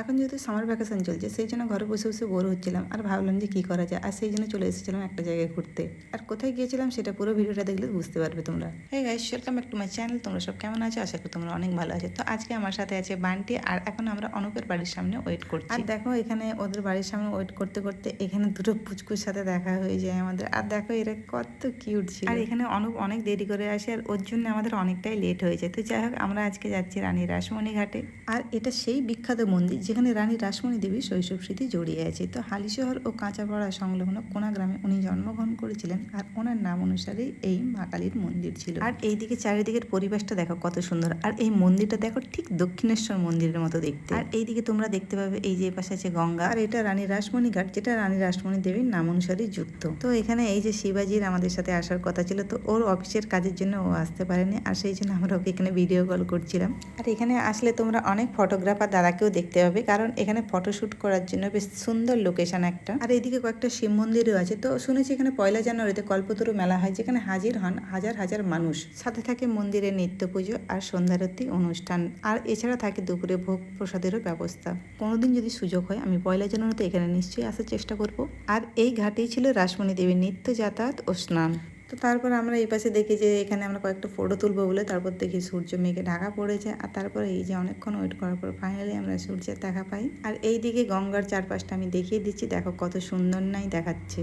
এখন যেহেতু summer vacation চলছে সেই জন্য ঘরে বসে বসে বোর হচ্ছিলাম। আর ভাবলাম যে কী করা যায়? আর সেই জন্য চলে এসেছিলাম একটা জায়গায় ঘুরতে। আর কোথায় গিয়েছিলাম সেটা পুরো ভিডিওটা দেখলে বুঝতে পারবে তোমরা। হ্যাঁ guys welcome back to my channel তোমরা সব কেমন আছো? আশা করি তোমরা অনেক ভালো আছো। তো আজকে আমার সাথে আছে বান্টি আর এখন আমরা অনুপের বাড়ির সামনে ওয়েট করছি। আর দেখো এখানে ওদের বাড়ির সামনে ওয়েট করতে করতে এখানে দুটো পুচকুর সাথে দেখা হয়ে যায় আমাদের। আর দেখো এরা কত কিউট ছিল। আর এখানে অনুপ অনেক দেরি করে আসে আর ওর জন্য আমাদের অনেকটাই লেট হয়ে যায়। তো যাই হোক আমরা আজকে যাচ্ছি রানী রাসমণি ঘাটে। আর এটা সেই বিখ্যাত মন্দির যেখানে রানী রাসমণি দেবী শৈশব স্মৃতি জড়িয়ে আছে। তো হালিশহর ও কাঁচাপাড়া সংলগ্ন কোনা গ্রামে উনি জন্মগ্রহণ করেছিলেন আর ওনার নাম অনুসারে এই মা কালীর মন্দির ছিল। আর এইদিকে চারিদিকের পরিবেশটা দেখো কত সুন্দর। আর এই মন্দিরটা দেখো ঠিক দক্ষিণেশ্বর মন্দিরের মতো দেখতে। আর এইদিকে তোমরা দেখতে পাবে এই যে পাশে আছে গঙ্গা। আর এটা রানী রাসমণি ঘাট, যেটা রানী রাসমণি দেবীর নাম অনুসারে যুক্ত। তো এখানে এই যে শিবাজির আমাদের সাথে আসার কথা ছিল, তো ওর অফিসের কাজের জন্য ও আসতে পারেনি। আর সেই জন্য আমরা ওকে এখানে ভিডিও কল করছিলাম। আর এখানে আসলে তোমরা অনেক ফটোগ্রাফার দাদাকেও দেখতে পাবে। কারণ এখানে ফটোশ্যুট করার জন্য বেশ সুন্দর লোকেশন একটা। আর এইদিকে কয়েকটা শিব মন্দিরও আছে। তো শুনেছি এখানে পয়লা জানুয়ারিতে কল্পতরু মেলা হয়, যেখানে হাজির হন হাজার হাজার মানুষ। সাথে থাকে মন্দিরে নিত্য পুজো আর সন্ধ্যারতি অনুষ্ঠান। আর এছাড়া থাকে দুপুরে ভোগ প্রসাদেরও ব্যবস্থা। কোনোদিন যদি সুযোগ হয়, আমি পয়লা জানুয়ারিতে এখানে নিশ্চয়ই আসার চেষ্টা করব। আর এই ঘাটেই ছিল রাসমণি দেবীর নিত্য যাতায়াত ও স্নান। তো তারপর আমরা এই পাশে দেখি যে এখানে আমরা কয়েকটা ফটো তুলবো বলে, তারপর দেখি সূর্য মেঘে ঢাকা পড়েছে। আর তারপরে এই যে অনেকক্ষণ ওয়েট করার পর ফাইনালি আমরা সূর্যের দেখা পাই। আর এই দিকে গঙ্গার চারপাশটা আমি দেখিয়ে দিচ্ছি। দেখো কত সুন্দর নাই দেখাচ্ছে।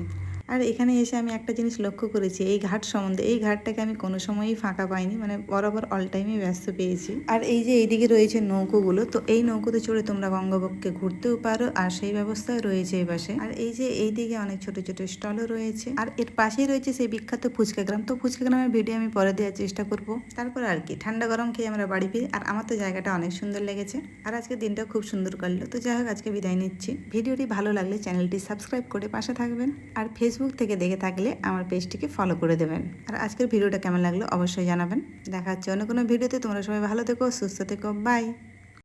আর এখানে এসে আমি একটা জিনিস লক্ষ্য করেছি, এই ঘাট সম্বন্ধে। এই ঘাটটাকে আমি কোনো সময়ই ফাঁকা পাইনি মানে বরাবর অল টাইমে ব্যস্ত পেয়েছি। আর এই যে এইদিকে রয়েছে নৌকোগুলো, তো এই নৌকোতে চড়ে তোমরা গঙ্গাবক্ষে ঘুরতেও পারো, আর সেই ব্যবস্থাও রয়েছে এই পাশে। আর এই যে এইদিকে অনেক ছোট ছোট স্টলও রয়েছে। আর এর পাশেই রয়েছে সেই বিখ্যাত ফুচকা গ্রাম। তো ফুচকা গ্রামের ভিডিও আমি পরে দেওয়ার চেষ্টা করব। তারপর আর কি, ঠান্ডা গরম খেয়ে আমরা বাড়ি ফিরি। আর আমার তো জায়গাটা অনেক সুন্দর লেগেছে। আর আজকে দিনটা খুব সুন্দর করল তো যাই হোক, আজকে বিদায় নিচ্ছি। ভিডিওটি ভালো লাগলে চ্যানেলটি সাবস্ক্রাইব করে পাশে থাকবেন। আর ফেসবুক থেকে দেখে থাকলে আমার পেজটিকে ফলো করে দেবেন। আর আজকের ভিডিওটা কেমন লাগল অবশ্যই জানাবেন। দেখা হচ্ছে অন্য কোনো ভিডিওতে। তোমরা সবাই ভালো থেকো, সুস্থ থেকো। বাই